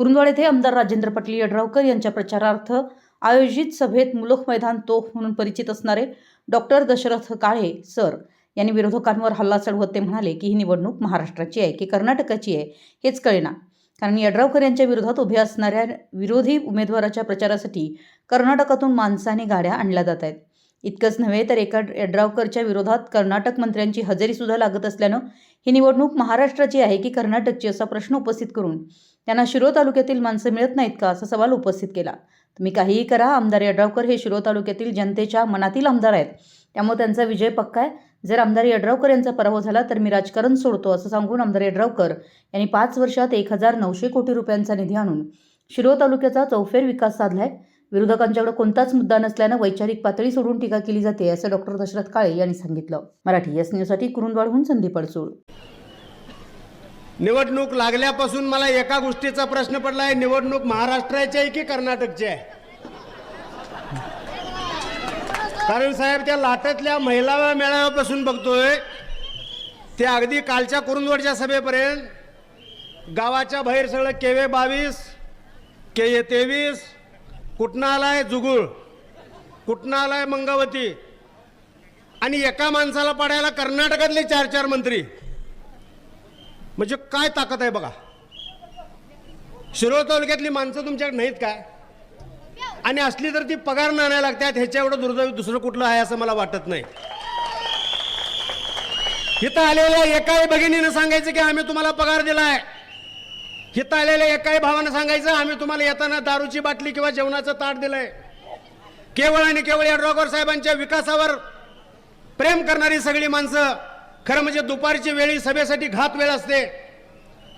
कुरुंदवाड येथे आमदार राजेंद्र पाटील यड्रावकर यांच्या प्रचारार्थ आयोजित सभेत मुलुख मैदान तोफ म्हणून परिचित असणारे डॉक्टर दशरथ काळे सर यांनी विरोधकांवर हल्ला चढवत ते म्हणाले की ही निवडणूक महाराष्ट्राची आहे की कर्नाटकाची आहे हेच कळेना. कारण यड्रावकर यांच्या विरोधात उभ्या असणाऱ्या विरोधी उमेदवाराच्या प्रचारासाठी कर्नाटकातून माणसाने गाड्या आणल्या जात आहेत. इतकंच नव्हे तर एका यड्रावकरच्या विरोधात कर्नाटक मंत्र्यांची हजेरीसुद्धा लागत असल्यानं ही निवडणूक महाराष्ट्राची आहे की कर्नाटकची असा प्रश्न उपस्थित करून त्यांना शिरो तालुक्यातील माणसं मिळत नाहीत का? असा सवाल उपस्थित केला. तुम्ही काहीही करा आमदार यड्रावकर हे शिरो तालुक्यातील जनतेच्या मनातील आमदार आहेत. त्यामुळे त्यांचा विजय पक्का आहे. जर आमदार यड्रावकर यांचा पराभव झाला तर मी राजकारण सोडतो असं सांगून आमदार यड्रावकर यांनी पाच वर्षात एक हजार नऊशे कोटी रुपयांचा निधी आणून शिरो तालुक्याचा चौफेर विकास साधला आहे विरोधकांच्याकडे कोणताच मुद्दा नसल्यानं वैचारिक पातळी सोडून टीका केली जाते असं डॉक्टर दशरथ काळे यांनी सांगितलं. मराठी एस न्यूजसाठी कुरुंदवाडहून संदीप अडसूळ. निवडणूक लागल्यापासून मला एका गोष्टीचा प्रश्न पडला आहे निवडणूक महाराष्ट्राची आहे की कर्नाटकची आहे? कारण साहेब त्या लाटातल्या महिला मेळाव्यापासून बघतोय ते अगदी कालच्या कुरुंदवडच्या सभेपर्यंत गावाच्या बाहेर सगळं केवे बावीस के ए तेवीस कुठनं जुगुळ कुठनं मंगावती आणि एका माणसाला पडायला कर्नाटकातले चार चार मंत्री. म्हणजे काय ताकद आहे बघा. शिरोळ तालुक्यातली माणसं तुमच्याकडे नाहीत काय? आणि असली तर ती पगार आणायला लागतात ह्याच्या एवढं दुर्दैवी दुसरं कुठलं आहे असं मला वाटत नाही. इथं आलेल्या एकाही भगिनीनं सांगायचं की आम्ही तुम्हाला पगार दिलाय. इथं आलेल्या एकाही भावानं सांगायचं आम्ही तुम्हाला येताना दारूची बाटली किंवा जेवणाचं ताट दिलंय. केवळ आणि केवळ या ड्रॉगर साहेबांच्या विकासावर प्रेम करणारी सगळी माणसं खरं म्हणजे दुपारची वेळी सभेसाठी घात वेळ असते.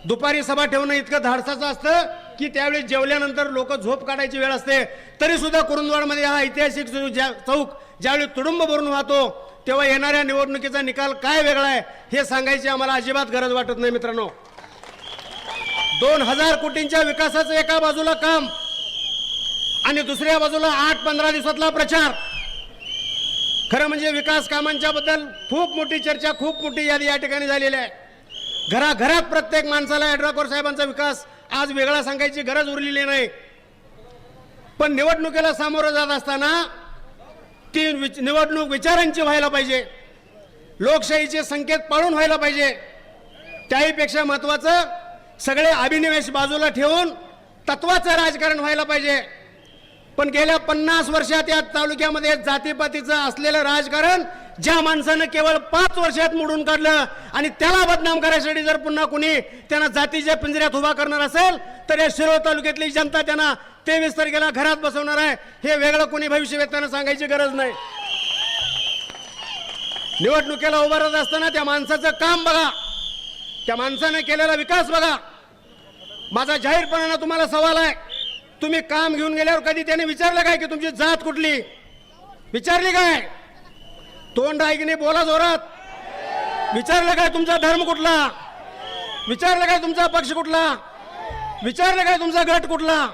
दुपारी सभा ठेवणं इतकं धाडसाचं असतं की त्यावेळी जेवल्यानंतर लोक झोप काढायची वेळ असते. तरी सुद्धा कुरुंदवाडमध्ये हा ऐतिहासिक ज्या- चौक ज्यावेळी तुडुंब भरून वाहतो तेव्हा येणाऱ्या निवडणुकीचा निकाल काय वेगळा आहे हे सांगायची आम्हाला अजिबात गरज वाटत नाही मित्रांनो. दोन हजार कोटींच्या विकासाचं एका बाजूला काम आणि दुसऱ्या बाजूला आठ पंधरा दिवसातला प्रचार. खरं म्हणजे विकास कामांच्या बद्दल खूप मोठी चर्चा खूप मोठी यादी या ठिकाणी झालेली आहे. घराघरात प्रत्येक माणसाला यड्रावकर साहेबांचा विकास आज वेगळा सांगायची गरज उरलेली नाही. पण निवडणुकीला सामोरं जात असताना ती विच- निवडणूक विचारांची व्हायला पाहिजे. लोकशाहीचे संकेत पाळून व्हायला पाहिजे. त्याहीपेक्षा महत्वाचं सगळे अभिनिवेश बाजूला ठेवून तत्वाचं राजकारण व्हायला पाहिजे. पण गेल्या पन्नास वर्षात या तालुक्यामध्ये जातीपातीचं असलेलं राजकारण ज्या माणसानं केवळ पाच वर्षात मोडून काढलं आणि त्याला बदनाम करायसाठी जर पुन्हा कुणी त्यांना जातीच्या पिंजऱ्यात उभा करणार असेल तर या शिरोळ तालुक्यातली जनता त्यांना तेवीस तारखेला घरात बसवणार आहे. हे वेगळं कोणी भविष्यवेत्यानं सांगायची गरज नाही. निवडणुकीला उभं राहत असताना त्या माणसाचं काम बघा. त्या माणसानं केलेला विकास बघा. माझा जाहीरपणानं तुम्हाला सवाल आहे. तुम्ही काम घेऊन गेल्यावर कधी त्याने विचारलं काय की तुमची जात कुठली? विचारली काय? तोंड आहे की नाही बोला जोरात. विचारलं काय तुमचा धर्म कुठला? विचारलं काय तुमचा पक्ष कुठला? विचारलं काय तुमचा गट कुठला?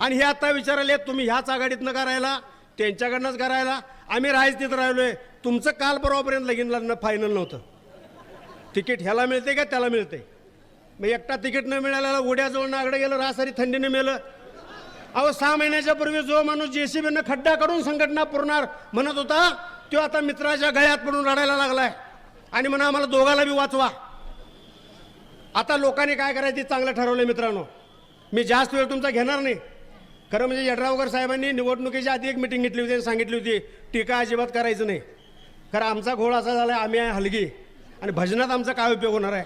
आणि हे आता विचारले तुम्ही ह्याच आघाडीतनं करायला त्यांच्याकडनंच करायला आम्ही राहायच तिथं राहिलोय. तुमचं काल परवापर्यंत लगीन फायनल नव्हतं. तिकीट ह्याला मिळते का त्याला मिळते मग एकटा तिकीट न मिळाल्याला उड्याजवळ नागडं गेलं रासारी थंडीनं मेलं अहो सहा महिन्याच्या पूर्वी जो माणूस जेसीबीनं खड्डा काढून संघटना पुरणार म्हणत होता तो आता मित्राच्या गळ्यात पडून रडायला लागलाय. आणि म्हणा आम्हाला दोघाला बी वाचवा. आता लोकांनी काय करायचं ते चांगलं ठरवलं मित्रांनो. मी जास्त वेळ तुमचा घेणार नाही. खरं म्हणजे यड्रावकर साहेबांनी निवडणुकीच्या आधी एक मिटिंग घेतली होती आणि सांगितली होती टीका अजिबात करायचं नाही. खरं आमचा घोळ असा झाला आम्ही आहे हलगी. आणि भजनात आमचा काय उपयोग होणार आहे?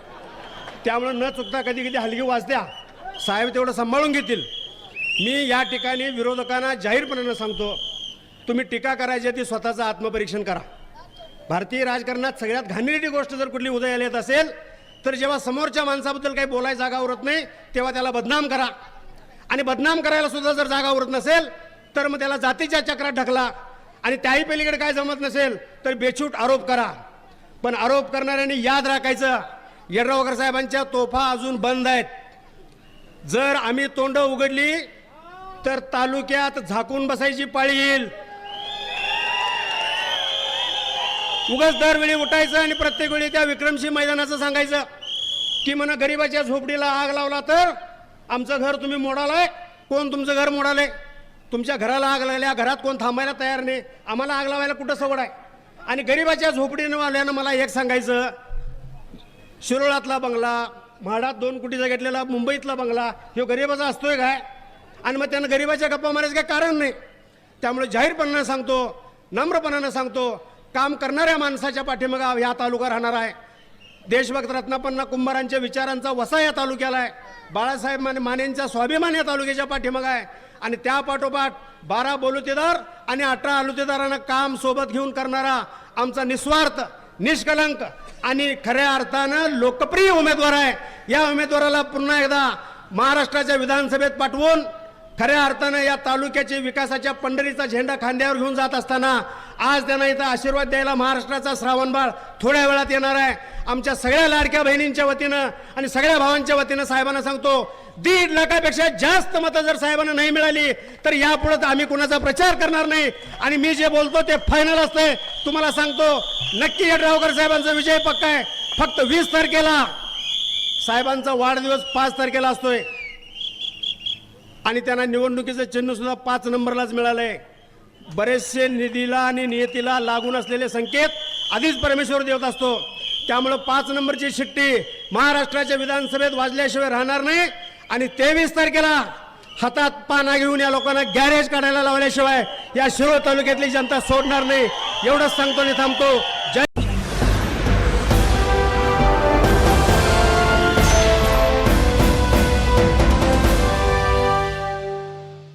त्यामुळं न चुकता कधी कधी हलगी वाजत्या. साहेब तेवढं सांभाळून घेतील. मी या ठिकाणी विरोधकांना जाहीरपणानं सांगतो तुम्ही टीका करायची ती स्वतःचं आत्मपरीक्षण करा. भारतीय राजकारणात सगळ्यात घाणेरडी गोष्ट जर कुठली उदयाला येत असेल तर जेव्हा समोरच्या माणसाबद्दल काही बोलायला जागा उरत नाही तेव्हा त्याला बदनाम करा. आणि बदनाम करायला सुद्धा जर जागा उरत नसेल तर मग त्याला जातीच्या चक्रात ढकला. आणि त्याही पलीकडे काय जमत नसेल तर बेछूट आरोप करा. पण आरोप करणाऱ्यांनी याद राखायचं. येड्रावकर साहेबांच्या तोफा अजून बंद आहेत. जर आम्ही तोंड उघडली तर तालुक्यात झाकून बसायची पाळी येईल. उगाच दरवेळी उठायचं आणि प्रत्येक वेळी त्या विक्रमशी मैदानाचं सांगायचं की म्हणा गरिबाच्या झोपडीला आग लावला तर आमचं घर तुम्ही मोडालाय कोण तुमचं घर मोडालंय? तुमच्या घराला आग लागल्या घरात कोण थांबायला तयार नाही आम्हाला आग लावायला कुठं सवड आहे? आणि गरिबाच्या झोपडीनं आल्यानं मला एक सांगायचं शिरोळातला बंगला म्हाडात दोन कोटीचा घेतलेला मुंबईतला बंगला ह्यो गरिबाचा असतोय काय? आणि मग त्यांना गरिबाच्या गप्पा मारायचं काय कारण नाही. त्यामुळे जाहीरपणानं सांगतो नम्रपणानं सांगतो काम करणाऱ्या माणसाच्या पाठीमागा ह्या तालुका राहणार आहे. देशभक्त रत्नापन्ना कुंभारांच्या विचारांचा वसा या तालुक्याला आहे. बाळासाहेब माने मानेंचा स्वाभिमान या तालुक्याच्या पाठीमागा आहे. आणि त्या पाठोपाठ बारा बोलुतेदार आणि अठरा आलुतेदारांना काम सोबत घेऊन करणारा आमचा निस्वार्थ निष्कलंक आणि खऱ्या अर्थानं लोकप्रिय उमेदवार आहे. या उमेदवाराला पुन्हा एकदा महाराष्ट्राच्या विधानसभेत पाठवून खऱ्या अर्थानं या तालुक्याचे विकासाच्या पंढरीचा झेंडा खांद्यावर घेऊन जात असताना आज त्यांना इथं आशीर्वाद द्यायला महाराष्ट्राचा श्रावणबाळ थोड्या वेळात येणार आहे. आमच्या सगळ्या लाडक्या बहिणींच्या वतीनं आणि सगळ्या भावांच्या वतीनं साहेबांना सांगतो दीड लाखापेक्षा जास्त मतं जर साहेबांना नाही मिळाली तर यापुढे तर आम्ही कुणाचा प्रचार करणार नाही. आणि मी जे बोलतो ते फायनल असतंय. तुम्हाला सांगतो नक्की यड्रावकर साहेबांचा विजय पक्का आहे. फक्त वीस तारखेला साहेबांचा वाढदिवस पाच तारखेला असतोय. आणि त्यांना निवडणुकीचं चिन्ह सुद्धा पाच नंबरलाच मिळालंय. बरेचसे निधीला आणि नियतीला लागून असलेले संकेत आधीच परमेश्वर देत असतो. त्यामुळं पाच नंबरची शिट्टी महाराष्ट्राच्या विधानसभेत वाजल्याशिवाय राहणार नाही. आणि तेवीस तारखेला हातात पाना घेऊन या लोकांना गॅरेज काढायला लावल्याशिवाय या शिरोळ तालुक्यातली जनता सोडणार नाही. एवढंच सांगतो आणि थांबतो.